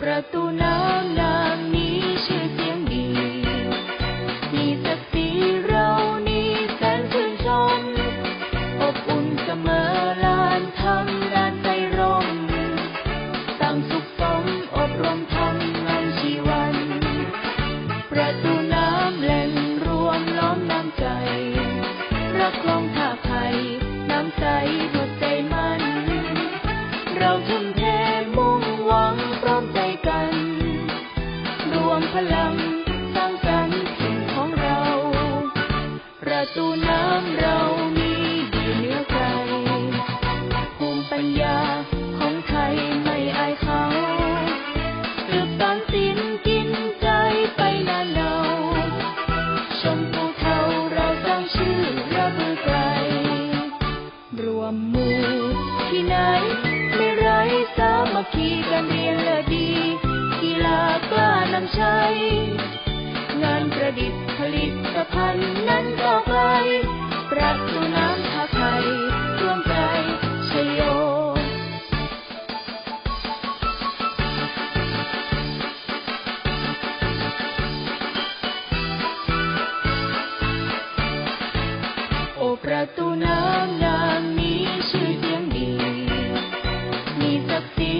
ประตูน้ำนามนี้ชื่อเสียงดี มีศักดิ์ศรีเรานี้แสนชื่นชม อบอุ่นเสมอลานทำงานใจร่มตั้งสุขสมอบรมทำงานชีวัน ประตูน้ำแหล่งรวมล้อมน้ำใจ รักลองท่าไทยน้ำใจ มพลังสร้างสรรค์ถิ่นของเรา ประตูน้ำเรามีดีเหนือใคร ภูมิปัญญาของไทยไม่อายเขาสืบสานศิลป์กินใจไปนานเนาชมพูเทาเราสร้างชื่อระบือไกล รวมมู่ที่ไหน ไม่ไร้สามัคคีกันเรียนเลิศดี กีฬากล้านำใช้ งานประดิษฐ์ผลิตภัณฑ์นั้นก็ไกลประตูน้ำท่าไทยร่วมใจชยโยโอประตูน้ำนามนี้ชื่อเสียงดี มีศักดิ์ศรี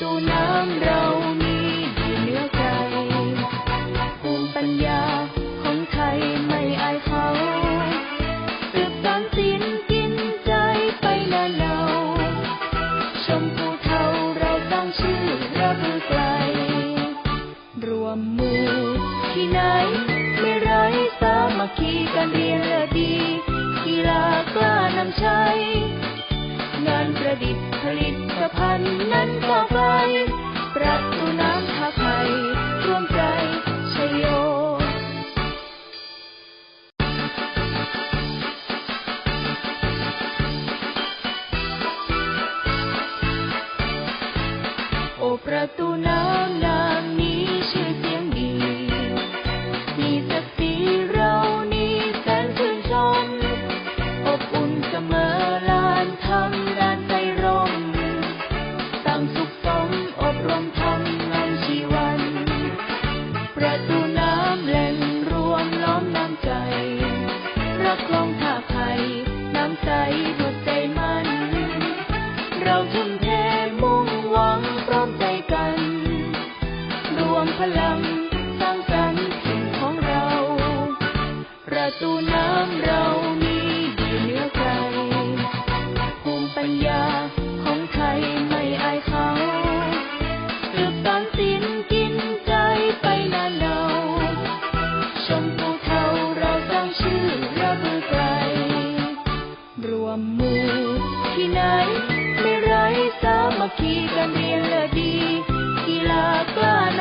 ตูน้ำเรามีดีเหนือใครภูมิปัญญาของไทยไม่อายเขาสืบสานศิลป์กินใจไปนานเนาชมพูเทาเราสร้างชื่อระบือไกล รวมมู่ที่ไหนไม่ไร้สามัคคีการเรียนเลิศดีกีฬากล้านำใช้ งานประดิษฐ์ผลิตภัณฑ์นั้นต่อไปประตูน้ำท่าไทย คลองท่าไผ่น้ำใสดุจใจมัน เราทุ่มเทมุ่งหวังพร้อมใจกัน รวมพลังสร้างสรรค์สิ่งของเรา ประตูน้ำเรา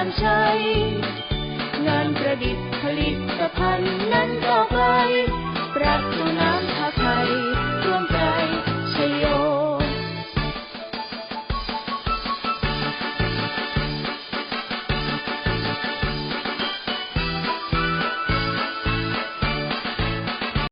ากานำใช้ งานประดิษฐ์ผลิตภัณฑ์นั้นก็ไกลประตู